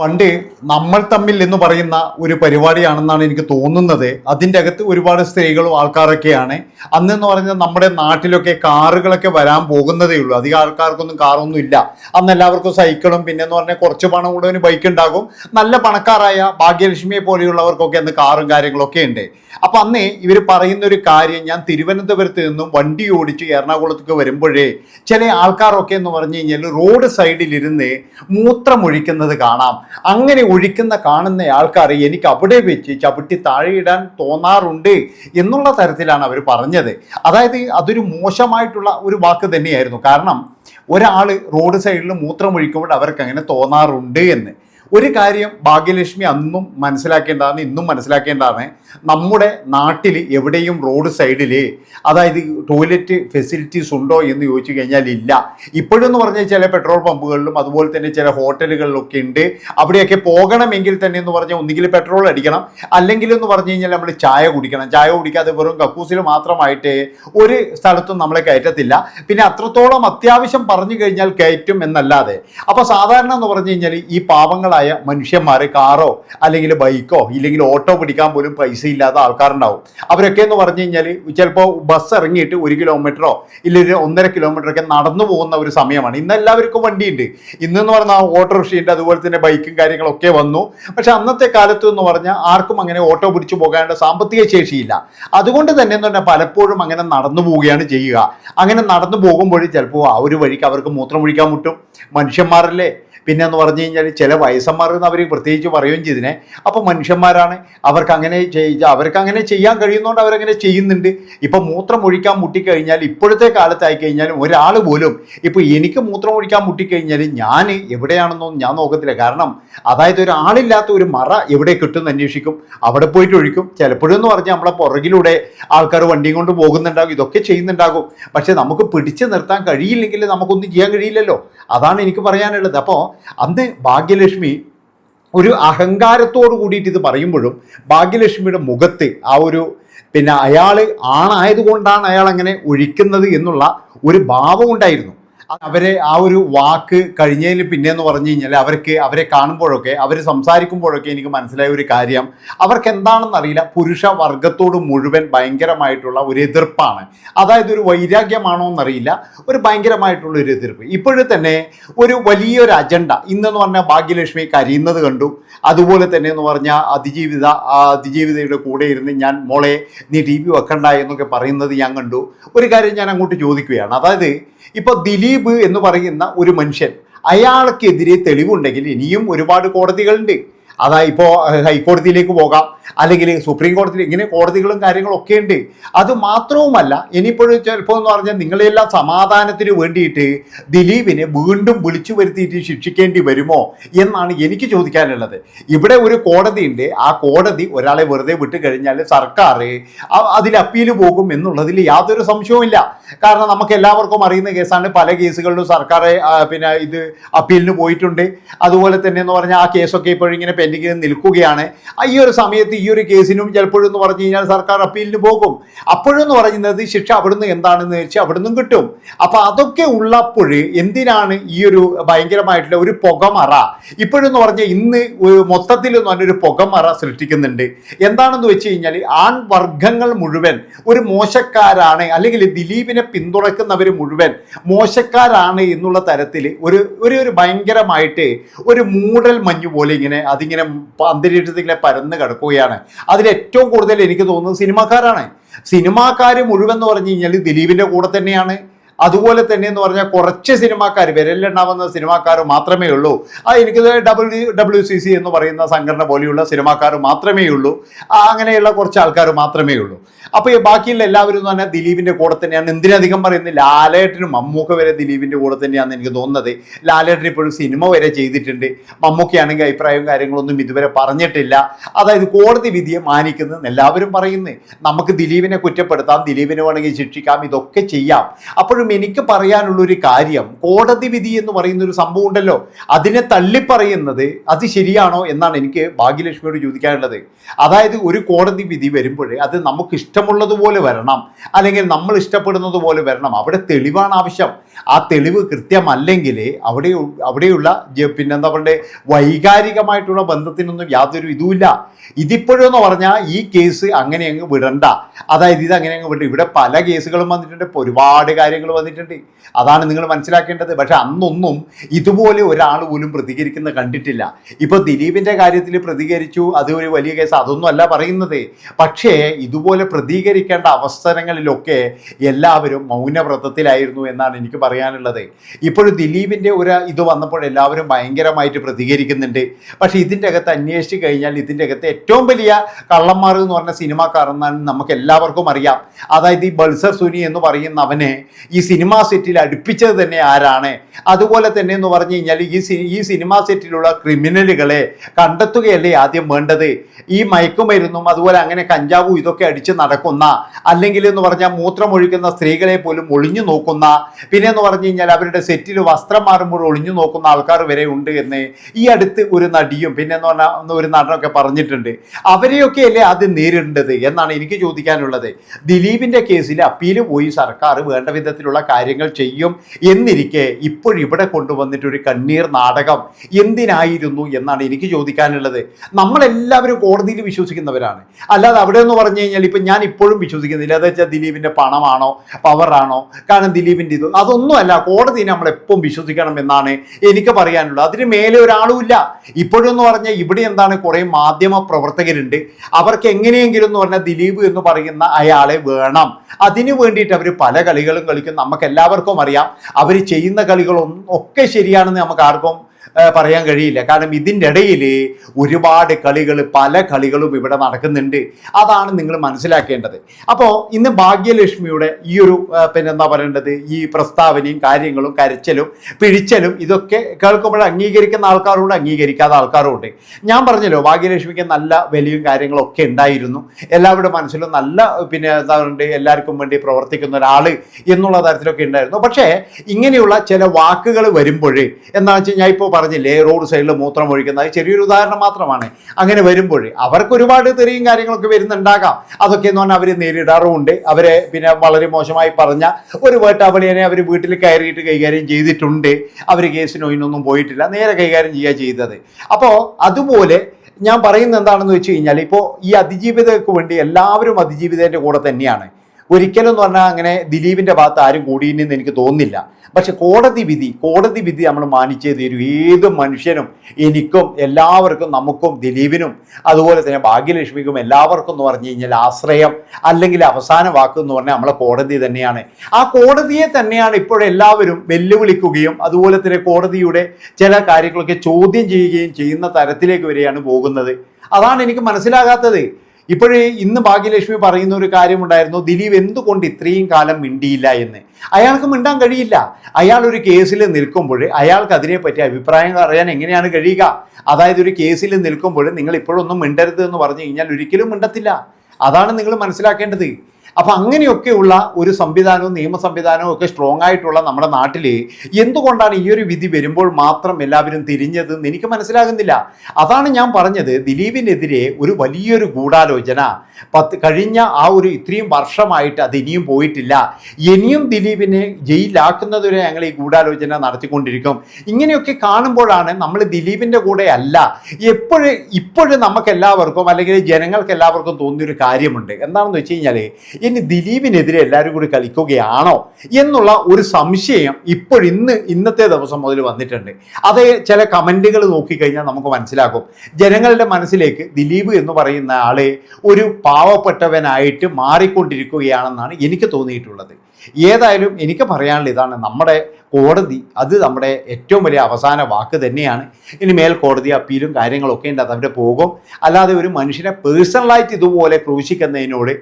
പണ്ട് നമ്മൾ തമ്മിൽ എന്ന് പറയുന്ന ഒരു പരിപാടിയാണെന്നാണ് എനിക്ക് തോന്നുന്നത്. അതിന്റെ അകത്ത് ഒരുപാട് സ്ത്രീകളും ആൾക്കാരൊക്കെയാണ്. അന്നെന്ന് പറഞ്ഞാൽ നമ്മുടെ നാട്ടിലൊക്കെ കാറുകളൊക്കെ വരാൻ പോകുന്നതേ ഉള്ളൂ. അധികം ആൾക്കാർക്കൊന്നും കാറൊന്നും ഇല്ല. അന്ന് എല്ലാവർക്കും സൈക്കിളും പിന്നെ എന്ന് പറഞ്ഞാൽ കുറച്ച് പണം കൂടെ ഒരു ബൈക്ക് ഉണ്ടാകും. നല്ല പണക്കാരായ ഭാഗ്യലക്ഷ്മിയെ പോലെയുള്ളവർക്കൊക്കെ അന്ന് കാറും കാര്യങ്ങളൊക്കെ ഉണ്ട്. അപ്പം അന്ന് ഇവർ പറയുന്ന ഒരു കാര്യം ഞാൻ തിരുവനന്തപുരത്ത് നിന്നും വണ്ടി ഓടിച്ച് എറണാകുളത്തേക്ക് വരുമ്പോഴേ ചില ആൾക്കാരൊക്കെ എന്ന് പറഞ്ഞു കഴിഞ്ഞാൽ റോഡ് സൈഡിലിരുന്ന് മൂത്രമൊഴിക്കുന്നത് കാണാം. അങ്ങനെ ഒഴിക്കുന്ന കാണുന്ന ആൾക്കാരെ എനിക്ക് അവിടെ വെച്ച് ചവിട്ടി താഴെയിടാൻ തോന്നാറുണ്ട് എന്നുള്ള തരത്തിലാണ് അവർ പറഞ്ഞത്. അതായത് അതൊരു മോശമായിട്ടുള്ള ഒരു വാക്ക് തന്നെയായിരുന്നു. കാരണം ഒരാൾ റോഡ് സൈഡിൽ മൂത്രമൊഴിക്കുമ്പോൾ അവർക്ക് അങ്ങനെ തോന്നാറുണ്ട് എന്ന്. ഒരു കാര്യം ഭാഗ്യലക്ഷ്മി അന്നും മനസ്സിലാക്കേണ്ടതാണ് ഇന്നും മനസ്സിലാക്കേണ്ടതാണ്. നമ്മുടെ നാട്ടിൽ എവിടെയും റോഡ് സൈഡിൽ അതായത് ടോയ്ലറ്റ് ഫെസിലിറ്റീസ് ഉണ്ടോ എന്ന് ചോദിച്ചു കഴിഞ്ഞാൽ ഇല്ല. ഇപ്പോഴെന്ന് പറഞ്ഞാൽ ചില പെട്രോൾ പമ്പുകളിലും അതുപോലെ തന്നെ ചില ഹോട്ടലുകളിലൊക്കെ ഉണ്ട്. അവിടെയൊക്കെ പോകണമെങ്കിൽ തന്നെ എന്ന് പറഞ്ഞാൽ ഒന്നുകിൽ പെട്രോൾ അടിക്കണം. അല്ലെങ്കിൽ എന്ന് പറഞ്ഞു കഴിഞ്ഞാൽ നമ്മൾ ചായ കുടിക്കണം. ചായ കുടിക്കാതെ വെറും കക്കൂസിൽ മാത്രമായിട്ട് ഒരു സ്ഥലത്തും നമ്മളെ കയറ്റത്തില്ല. പിന്നെ അത്രത്തോളം അത്യാവശ്യം പറഞ്ഞു കഴിഞ്ഞാൽ കയറ്റും എന്നല്ലാതെ. അപ്പോൾ സാധാരണ എന്ന് പറഞ്ഞു കഴിഞ്ഞാൽ ഈ പാവങ്ങളായ മനുഷ്യന്മാർ കാറോ അല്ലെങ്കിൽ ബൈക്കോ ഇല്ലെങ്കിൽ ഓട്ടോ പിടിക്കാൻ പോലും പൈസ ഇല്ലാത്ത ആൾക്കാരുണ്ടാവും. അവരൊക്കെ എന്ന് പറഞ്ഞു കഴിഞ്ഞാൽ ചിലപ്പോൾ ബസ് ഇറങ്ങിയിട്ട് ഒരു കിലോമീറ്ററോ ഇല്ലെങ്കിൽ ഒന്നര കിലോമീറ്റർ ഒക്കെ നടന്നു പോകുന്ന ഒരു സമയമാണ്. ഇന്ന് എല്ലാവർക്കും വണ്ടിയുണ്ട്. ഇന്നെന്ന് പറഞ്ഞാൽ ഓട്ടോറിക്ഷയുണ്ട് അതുപോലെ തന്നെ ബൈക്കും കാര്യങ്ങളൊക്കെ വന്നു. പക്ഷെ അന്നത്തെ കാലത്ത് എന്ന് പറഞ്ഞാൽ ആർക്കും അങ്ങനെ ഓട്ടോ പിടിച്ചു പോകാനുള്ള സാമ്പത്തിക ശേഷിയില്ല. അതുകൊണ്ട് തന്നെ എന്ന് പറഞ്ഞാൽ പലപ്പോഴും അങ്ങനെ നടന്നു പോവുകയാണ് ചെയ്യുക. അങ്ങനെ നടന്നു പോകുമ്പോൾ ചിലപ്പോൾ ആ ഒരു വഴിക്ക് അവർക്ക് മൂത്രം ഒഴിക്കാൻ മുട്ടും. മനുഷ്യന്മാരല്ലേ? പിന്നെ എന്ന് പറഞ്ഞു കഴിഞ്ഞാൽ ചില വയസ്സന്മാർ എന്ന് അവർ പ്രത്യേകിച്ച് പറയുകയും ചെയ്തിനെ. അപ്പോൾ മനുഷ്യന്മാരാണ്. അവർക്ക് അങ്ങനെ ചെയ്യ അവർക്ക് അങ്ങനെ ചെയ്യാൻ കഴിയുന്നതുകൊണ്ട് അവരങ്ങനെ ചെയ്യുന്നുണ്ട്. ഇപ്പം മൂത്രം ഒഴിക്കാൻ മുട്ടിക്കഴിഞ്ഞാൽ ഇപ്പോഴത്തെ കാലത്തായി കഴിഞ്ഞാൽ ഒരാൾ പോലും ഇപ്പോൾ എനിക്ക് മൂത്രം ഒഴിക്കാൻ മുട്ടിക്കഴിഞ്ഞാൽ ഞാൻ എവിടെയാണെന്നൊന്നും ഞാൻ നോക്കത്തില്ല. കാരണം അതായത് ഒരാളില്ലാത്ത ഒരു മറ എവിടെ കിട്ടുമെന്ന് അന്വേഷിക്കും. അവിടെ പോയിട്ട് ഒഴിക്കും. ചിലപ്പോഴെന്ന് പറഞ്ഞാൽ നമ്മളെ പുറകിലൂടെ ആൾക്കാർ വണ്ടിയും കൊണ്ട് പോകുന്നുണ്ടാകും. ഇതൊക്കെ ചെയ്യുന്നുണ്ടാകും. പക്ഷേ നമുക്ക് പിടിച്ചു നിർത്താൻ കഴിയില്ലെങ്കിൽ നമുക്കൊന്നും ചെയ്യാൻ കഴിയില്ലല്ലോ. അതാണ് എനിക്ക് പറയാനുള്ളത്. അപ്പോൾ അന്ന് ഭാഗ്യലക്ഷ്മി ഒരു അഹങ്കാരത്തോട് കൂടിയിട്ട് ഇത് പറയുമ്പോഴും ഭാഗ്യലക്ഷ്മിയുടെ മുഖത്ത് ആ ഒരു പിന്നെ അയാൾ ആണായതുകൊണ്ടാണ് അയാൾ അങ്ങനെ ഒഴിക്കുന്നത് എന്നുള്ള ഒരു ഭാവം ഉണ്ടായിരുന്നു. അവരെ ആ ഒരു വാക്ക് കഴിഞ്ഞതിന് പിന്നെ എന്ന് പറഞ്ഞു കഴിഞ്ഞാൽ അവർക്ക് അവരെ കാണുമ്പോഴൊക്കെ അവർ സംസാരിക്കുമ്പോഴൊക്കെ എനിക്ക് മനസ്സിലായ ഒരു കാര്യം അവർക്ക് എന്താണെന്ന് അറിയില്ല. പുരുഷ വർഗത്തോട് മുഴുവൻ ഭയങ്കരമായിട്ടുള്ള ഒരു എതിർപ്പാണ്. അതായത് ഒരു വൈരാഗ്യമാണോ എന്നറിയില്ല. ഒരു ഭയങ്കരമായിട്ടുള്ള ഒരു എതിർപ്പ്. ഇപ്പോഴും തന്നെ ഒരു വലിയൊരു അജണ്ട ഇന്നെന്ന് പറഞ്ഞാൽ ഭാഗ്യലക്ഷ്മി കരയുന്നത് കണ്ടു. അതുപോലെ തന്നെ എന്ന് പറഞ്ഞാൽ അതിജീവിത അതിജീവിതയുടെ കൂടെ ഇരുന്ന് ഞാൻ മോളെ നീ ടി വി വെക്കണ്ട എന്നൊക്കെ പറയുന്നത് ഞാൻ കണ്ടു. ഒരു കാര്യം ഞാൻ അങ്ങോട്ട് ചോദിക്കുകയാണ്. അതായത് ഇപ്പോൾ ദിലീപ് എന്ന് പറയുന്ന ഒരു മനുഷ്യൻ അയാൾക്കെതിരെ തെളിവുണ്ടെങ്കിൽ ഇനിയും ഒരുപാട് കോടതികളുണ്ട്. അതാ ഇപ്പോൾ ഹൈക്കോടതിയിലേക്ക് പോകാം. അല്ലെങ്കിൽ സുപ്രീം കോടതിയിൽ ഇങ്ങനെ കോടതികളും കാര്യങ്ങളും ഒക്കെ ഉണ്ട്. അത് മാത്രവുമല്ല ഇനിയിപ്പോഴും ചിലപ്പോൾ എന്ന് പറഞ്ഞാൽ നിങ്ങളെല്ലാം സമാധാനത്തിന് വേണ്ടിയിട്ട് ദിലീപിനെ വീണ്ടും വിളിച്ചു വരുത്തിയിട്ട് ശിക്ഷിക്കേണ്ടി വരുമോ എന്നാണ് എനിക്ക് ചോദിക്കാനുള്ളത്. ഇവിടെ ഒരു കോടതി ഉണ്ട്. ആ കോടതി ഒരാളെ വെറുതെ വിട്ട് കഴിഞ്ഞാൽ സർക്കാർ അതിൽ അപ്പീൽ പോകും എന്നുള്ളതിൽ യാതൊരു സംശയവുമില്ല. കാരണം നമുക്ക് എല്ലാവർക്കും അറിയുന്ന കേസാണ്. പല കേസുകളിലും സർക്കാർ പിന്നെ ഇത് അപ്പീലിന് പോയിട്ടുണ്ട്. അതുപോലെ തന്നെ എന്ന് പറഞ്ഞാൽ ആ കേസൊക്കെ ഇപ്പോഴിങ്ങനെ പെൻഡിങ്ങിൽ നിൽക്കുകയാണ്. ഈ ഒരു സമയത്ത് ഈ ഒരു കേസിനും ചിലപ്പോഴെന്ന് പറഞ്ഞു കഴിഞ്ഞാൽ സർക്കാർ അപ്പീലിന് പോകും. അപ്പോഴെന്ന് പറയുന്നത് ശിക്ഷ അവിടുന്ന് എന്താണെന്ന് വെച്ചാൽ അവിടുന്ന് കിട്ടും. അപ്പൊ അതൊക്കെ ഉള്ളപ്പോൾ എന്തിനാണ് ഈ ഒരു ഭയങ്കരമായിട്ടുള്ള ഒരു പുകമറ? ഇപ്പോഴെന്ന് പറഞ്ഞാൽ ഇന്ന് മൊത്തത്തിൽ എന്ന് പറഞ്ഞൊരു പുകമറ സൃഷ്ടിക്കുന്നുണ്ട്. എന്താണെന്ന് വെച്ച് കഴിഞ്ഞാൽ ആൺവർഗങ്ങൾ മുഴുവൻ ഒരു മോശക്കാരാണ് അല്ലെങ്കിൽ ദിലീപിനെ പിന്തുണയ്ക്കുന്നവർ മുഴുവൻ മോശക്കാരാണ് എന്നുള്ള തരത്തിൽ ഒരു ഒരു ഭയങ്കരമായിട്ട് ഒരു മൂടൽ മഞ്ഞ് പോലെ ഇങ്ങനെ അതിങ്ങനെ അന്തരീക്ഷത്തിൽ ഇങ്ങനെ പരന്ന് കിടക്കുകയാണ്. അതിൽ ഏറ്റവും കൂടുതൽ എനിക്ക് തോന്നുന്നത് സിനിമാക്കാരാണ്. സിനിമാക്കാർ മുഴുവൻ എന്ന് പറഞ്ഞു കഴിഞ്ഞാൽ ദിലീപിന്റെ കൂടെ തന്നെയാണ്. അതുപോലെ തന്നെ എന്ന് പറഞ്ഞാൽ കുറച്ച് സിനിമാക്കാർ വിരലിലെണ്ണാവുന്ന സിനിമാക്കാർ മാത്രമേ ഉള്ളൂ. ആ എനിക്ക് ഡബ്ല്യു ഡബ്ല്യു സി സി എന്ന് പറയുന്ന സംഘടന പോലെയുള്ള സിനിമാക്കാർ മാത്രമേ ഉള്ളൂ. അങ്ങനെയുള്ള കുറച്ച് ആൾക്കാർ മാത്രമേ ഉള്ളൂ. അപ്പോൾ ഈ ബാക്കിയുള്ള എല്ലാവരും എന്ന് പറഞ്ഞാൽ ദിലീപിന്റെ കൂടെ തന്നെയാണ്. എന്തിനധികം പറയുന്നത് ലാലേട്ടനും മമ്മൂക്ക വരെ ദിലീപിന്റെ കൂടെ തന്നെയാണെന്ന് എനിക്ക് തോന്നുന്നത്. ലാലേട്ടൻ ഇപ്പോഴും സിനിമ വരെ ചെയ്തിട്ടുണ്ട്. മമ്മൂക്കയാണെങ്കിൽ അഭിപ്രായവും കാര്യങ്ങളൊന്നും ഇതുവരെ പറഞ്ഞിട്ടില്ല. അതായത് കോടതി വിധിയെ മാനിക്കുന്നത് എല്ലാവരും പറയുന്നത് നമുക്ക് ദിലീപിനെ കുറ്റപ്പെടുത്താം ദിലീപിനെ വേണമെങ്കിൽ ശിക്ഷിക്കാം ഇതൊക്കെ ചെയ്യാം. അപ്പോഴും എനിക്ക് പറയാനുള്ള ഒരു കാര്യം കോടതി വിധി എന്ന് പറയുന്ന ഒരു സംഭവം ഉണ്ടല്ലോ അതിനെ തള്ളിപ്പറയുന്നത് അത് ശരിയാണോ എന്നാണ് എനിക്ക് ഭാഗ്യലക്ഷ്മിയോട് ചോദിക്കാനുള്ളത്. അതായത് ഒരു കോടതി വിധി വരുമ്പോൾ അത് നമുക്ക് ഇഷ്ടമുള്ളതുപോലെ വരണം അല്ലെങ്കിൽ നമ്മൾ ഇഷ്ടപ്പെടുന്നത് പോലെ വരണം. അവിടെ തെളിവാണ് ആവശ്യം. ആ തെളിവ് കൃത്യമല്ലെങ്കിൽ അവിടെ അവിടെയുള്ള പിന്നെന്താ പറയുക വൈകാരികമായിട്ടുള്ള ബന്ധത്തിനൊന്നും യാതൊരു ഇതുമില്ല. ഇതിപ്പോഴെന്ന് പറഞ്ഞാൽ ഈ കേസ് അങ്ങനെ അങ്ങ് വിടണ്ട. അതായത് ഇത് അങ്ങനെ അങ്ങ് വിടണ്ട. ഇവിടെ പല കേസുകളും വന്നിട്ടുണ്ട് ഇപ്പോൾ ഒരുപാട് കാര്യങ്ങൾ വന്നിട്ടുണ്ട്. അതാണ് നിങ്ങൾ മനസ്സിലാക്കേണ്ടത്. പക്ഷെ അന്നൊന്നും ഇതുപോലെ ഒരാൾ പോലും പ്രതികരിക്കുന്ന കണ്ടിട്ടില്ല. ഇപ്പോൾ ദിലീപിന്റെ കാര്യത്തിൽ പ്രതികരിച്ചു അത് ഒരു വലിയ കേസ് അതൊന്നും അല്ല പറയുന്നത്. പക്ഷേ ഇതുപോലെ പ്രതികരിക്കേണ്ട അവസരങ്ങളിലൊക്കെ എല്ലാവരും മൗനവ്രതത്തിലായിരുന്നു എന്നാണ് എനിക്ക് പറയാനുള്ളത്. ഇപ്പോഴും ദിലീപിന്റെ ഒരു ഇത് വന്നപ്പോൾ എല്ലാവരും ഭയങ്കരമായിട്ട് പ്രതികരിക്കുന്നുണ്ട്. പക്ഷേ ഇതിന്റെ അകത്ത് അന്വേഷിച്ച് കഴിഞ്ഞാൽ ഇതിന്റെ അകത്ത് ഏറ്റവും വലിയ കള്ളന്മാർ എന്ന് പറഞ്ഞ സിനിമാക്കാർ എന്നാണ് നമുക്ക് എല്ലാവർക്കും അറിയാം. അതായത് ഈ ബൾസർ സുനി എന്ന് പറയുന്ന അവനെ ഈ സിനിമാ സെറ്റിൽ അടുപ്പിച്ചത് തന്നെ ആരാണ്? അതുപോലെ തന്നെ എന്ന് പറഞ്ഞു കഴിഞ്ഞാൽ ഈ ഈ സിനിമാ സെറ്റിലുള്ള ക്രിമിനലുകളെ കണ്ടെത്തുകയല്ലേ ആദ്യം വേണ്ടത്? ഈ മയക്കുമരുന്നും അതുപോലെ അങ്ങനെ കഞ്ചാവും ഇതൊക്കെ അടിച്ച് നടക്കുന്ന അല്ലെങ്കിൽ എന്ന് പറഞ്ഞാൽ മൂത്രമൊഴിക്കുന്ന സ്ത്രീകളെ പോലും ഒളിഞ്ഞു നോക്കുന്ന പിന്നെ എന്ന് പറഞ്ഞു കഴിഞ്ഞാൽ അവരുടെ സെറ്റിൽ വസ്ത്രം മാറുമ്പോൾ ഒളിഞ്ഞു നോക്കുന്ന ആൾക്കാർ വരെ ഉണ്ട് എന്ന് ഈ അടുത്ത് ഒരു നടിയും പിന്നെ എന്ന് പറഞ്ഞാൽ ഒരു നടനൊക്കെ പറഞ്ഞിട്ടുണ്ട്. അവരെയൊക്കെ അല്ലേ ആദ്യം നേരിടേണ്ടത് എന്നാണ് എനിക്ക് ചോദിക്കാനുള്ളത്. ദിലീപിന്റെ കേസിൽ അപ്പീൽ പോയി സർക്കാർ വേണ്ട വിധത്തിലുള്ള കാര്യങ്ങൾ ചെയ്യും എന്നിരിക്കെ ഇപ്പോഴിവിടെ കൊണ്ടുവന്നിട്ട് ഒരു കണ്ണീർ നാടകം എന്തിനായിരുന്നു എന്നാണ് എനിക്ക് ചോദിക്കാനുള്ളത്. നമ്മളെല്ലാവരും കോടതിയിൽ വിശ്വസിക്കുന്നവരാണ്. അല്ലാതെ അവിടെ എന്ന് പറഞ്ഞു കഴിഞ്ഞാൽ ഇപ്പം ഞാൻ ഇപ്പോഴും വിശ്വസിക്കുന്നില്ല. അതെന്ന് വെച്ചാൽ ദിലീപിന്റെ പണമാണോ? പവറാണോ കാരണം ദിലീപിന്റെ ഇത്. അതൊന്നുമല്ല കോടതിയെ നമ്മൾ എപ്പം വിശ്വസിക്കണം എന്നാണ് എനിക്ക് പറയാനുള്ളത്. അതിന് മേലെ ഒരാളുമില്ല. ഇപ്പോഴെന്ന് പറഞ്ഞാൽ ഇവിടെ എന്താണ് കുറേ മാധ്യമ പ്രവർത്തകരുണ്ട്. അവർക്ക് എങ്ങനെയെങ്കിലും എന്ന് പറഞ്ഞാൽ ദിലീപ് എന്ന് പറയുന്ന അയാളെ വേണം. അതിനു വേണ്ടിയിട്ട് അവർ പല കളികളും കളിക്കും. നമുക്ക് എല്ലാവർക്കും അറിയാം. അവർ ചെയ്യുന്ന കളികളൊന്നും ഒക്കെ ശരിയാണെന്ന് നമുക്ക് ആർക്കും പറയാൻ കഴിയില്ല. കാരണം ഇതിന്റെ ഇടയിൽ ഒരുപാട് കളികൾ പല കളികളും ഇവിടെ നടക്കുന്നുണ്ട്. അതാണ് നിങ്ങൾ മനസ്സിലാക്കേണ്ടത്. അപ്പോൾ ഇന്ന് ഭാഗ്യലക്ഷ്മിയുടെ ഈ ഒരു പിന്നെ എന്താ പറയേണ്ടത്? ഈ പ്രസ്താവനയും കാര്യങ്ങളും കരച്ചലും പിഴിച്ചലും ഇതൊക്കെ കേൾക്കുമ്പോൾ അംഗീകരിക്കുന്ന ആൾക്കാരുണ്ട് അംഗീകരിക്കാത്ത ആൾക്കാരുണ്ട് ഞാൻ പറഞ്ഞല്ലോ ഭാഗ്യലക്ഷ്മിക്ക് നല്ല വലിയ കാര്യങ്ങളൊക്കെ ഉണ്ടായിരുന്നു. എല്ലാവരുടെ മനസ്സിലും നല്ല പിന്നെ എന്താ പറയുക എല്ലാവർക്കും വേണ്ടി പ്രവർത്തിക്കുന്ന ഒരാൾ എന്നുള്ള തരത്തിലൊക്കെ ഉണ്ടായിരുന്നു. പക്ഷേ ഇങ്ങനെയുള്ള ചില വാക്കുകൾ വരുമ്പോൾ എന്താണെന്ന് വെച്ചാൽ ഞാൻ ഇപ്പോൾ പറഞ്ഞില്ലേ റോഡ് സൈഡിൽ മൂത്രം ഒഴിക്കുന്ന അത് ചെറിയൊരു ഉദാഹരണം മാത്രമാണ്. അങ്ങനെ വരുമ്പോൾ അവർക്ക് ഒരുപാട് തെറിയും കാര്യങ്ങളൊക്കെ വരുന്നുണ്ടാകാം. അതൊക്കെ എന്ന് പറഞ്ഞാൽ അവർ നേരിടാറുമുണ്ട്. അവരെ പിന്നെ വളരെ മോശമായി പറഞ്ഞ ഒരു വേട്ടാവളിയനെ അവർ വീട്ടിൽ കയറിയിട്ട് കൈകാര്യം ചെയ്തിട്ടുണ്ട്. അവർ കേസിനോ ഇതിനൊന്നും പോയിട്ടില്ല. നേരെ കൈകാര്യം ചെയ്യുക ചെയ്തത്. അപ്പോൾ അതുപോലെ ഞാൻ പറയുന്നത് എന്താണെന്ന് വെച്ച് കഴിഞ്ഞാൽ ഇപ്പോൾ ഈ അതിജീവിതക്ക് വേണ്ടി എല്ലാവരും അതിജീവിതേന്റെ കൂടെ തന്നെയാണ്. ഒരിക്കലും എന്ന് പറഞ്ഞാൽ അങ്ങനെ ദിലീപിന്റെ ഭാഗത്ത് ആരും കൂടിയെന്ന് എനിക്ക് തോന്നുന്നില്ല. പക്ഷെ കോടതി വിധി കോടതി വിധി നമ്മൾ മാനിച്ചേ തീരൂ. ഏത് മനുഷ്യനും എനിക്കും എല്ലാവർക്കും നമുക്കും ദിലീപിനും അതുപോലെ തന്നെ ഭാഗ്യലക്ഷ്മിക്കും എല്ലാവർക്കും എന്ന് പറഞ്ഞു കഴിഞ്ഞാൽ ആശ്രയം അല്ലെങ്കിൽ അവസാന വാക്ക് എന്ന് പറഞ്ഞാൽ നമ്മളെ കോടതി തന്നെയാണ്. ആ കോടതിയെ തന്നെയാണ് ഇപ്പോഴെല്ലാവരും വെല്ലുവിളിക്കുകയും അതുപോലെ തന്നെ കോടതിയുടെ ചില കാര്യങ്ങളൊക്കെ ചോദ്യം ചെയ്യുകയും ചെയ്യുന്ന തരത്തിലേക്ക് വരെയാണ് പോകുന്നത്. അതാണ് എനിക്ക് മനസ്സിലാകാത്തത്. ഇപ്പോഴേ ഇന്ന് ഭാഗ്യലക്ഷ്മി പറയുന്ന ഒരു കാര്യമുണ്ടായിരുന്നു. ദിലീപ് എന്തുകൊണ്ട് ഇത്രയും കാലം മിണ്ടിയില്ല എന്ന്? അയാൾക്ക് മിണ്ടാൻ കഴിയില്ല. അയാൾ ഒരു കേസിൽ നിൽക്കുമ്പോൾ അയാൾക്ക് അതിനെപ്പറ്റി അഭിപ്രായം അറിയാൻ എങ്ങനെയാണ് കഴിയുക? അതായത് ഒരു കേസിൽ നിൽക്കുമ്പോൾ നിങ്ങൾ ഇപ്പോഴൊന്നും മിണ്ടരുത് എന്ന് പറഞ്ഞു കഴിഞ്ഞാൽ ഒരിക്കലും മിണ്ടത്തില്ല. അതാണ് നിങ്ങൾ മനസ്സിലാക്കേണ്ടത്. അപ്പൊ അങ്ങനെയൊക്കെയുള്ള ഒരു സംവിധാനവും നിയമ സംവിധാനവും ഒക്കെ സ്ട്രോങ് ആയിട്ടുള്ള നമ്മുടെ നാട്ടിൽ എന്തുകൊണ്ടാണ് ഈ ഒരു വിധി വരുമ്പോൾ മാത്രം എല്ലാവരും തിരിഞ്ഞത് എനിക്ക് മനസ്സിലാകുന്നില്ല. അതാണ് ഞാൻ പറഞ്ഞത്. ദിലീപിനെതിരെ ഒരു വലിയൊരു ഗൂഢാലോചന. പത്ത് കഴിഞ്ഞ ആ ഒരു ഇത്രയും വർഷമായിട്ട് അത് ഇനിയും പോയിട്ടില്ല. ഇനിയും ദിലീപിനെ ജയിലാക്കുന്നതുവരെ ഞങ്ങൾ ഈ ഗൂഢാലോചന നടത്തിക്കൊണ്ടിരിക്കും. ഇങ്ങനെയൊക്കെ കാണുമ്പോഴാണ് നമ്മൾ ദിലീപിന്റെ കൂടെ അല്ല. എപ്പോഴും ഇപ്പോഴും നമുക്ക് എല്ലാവർക്കും അല്ലെങ്കിൽ ജനങ്ങൾക്ക് എല്ലാവർക്കും തോന്നിയൊരു കാര്യമുണ്ട്. എന്താണെന്ന് വെച്ച് കഴിഞ്ഞാൽ ഇനി ദിലീപിനെതിരെ എല്ലാവരും കൂടി കളിക്കുകയാണോ എന്നുള്ള ഒരു സംശയം ഇപ്പോഴിന്ന് ഇന്നത്തെ ദിവസം മുതൽ വന്നിട്ടുണ്ട്. അത് ചില കമന്റുകൾ നോക്കിക്കഴിഞ്ഞാൽ നമുക്ക് മനസ്സിലാക്കും ജനങ്ങളുടെ മനസ്സിലേക്ക് ദിലീപ് എന്ന് പറയുന്ന ആളെ ഒരു പാവപ്പെട്ടവനായിട്ട് മാറിക്കൊണ്ടിരിക്കുകയാണെന്നാണ് എനിക്ക് തോന്നിയിട്ടുള്ളത്. ഏതായാലും എനിക്ക് പറയാനുള്ള ഇതാണ്. നമ്മുടെ കോടതി അത് നമ്മുടെ ഏറ്റവും വലിയ അവസാന വാക്ക് തന്നെയാണ്. ഇനി മേൽ കോടതി അപ്പീലും കാര്യങ്ങളൊക്കെ ഉണ്ട് അവിടെ പോകും. അല്ലാതെ ഒരു മനുഷ്യനെ പേഴ്സണലായിട്ട് ഇതുപോലെ ക്രൂശിക്കുന്നതിനോട്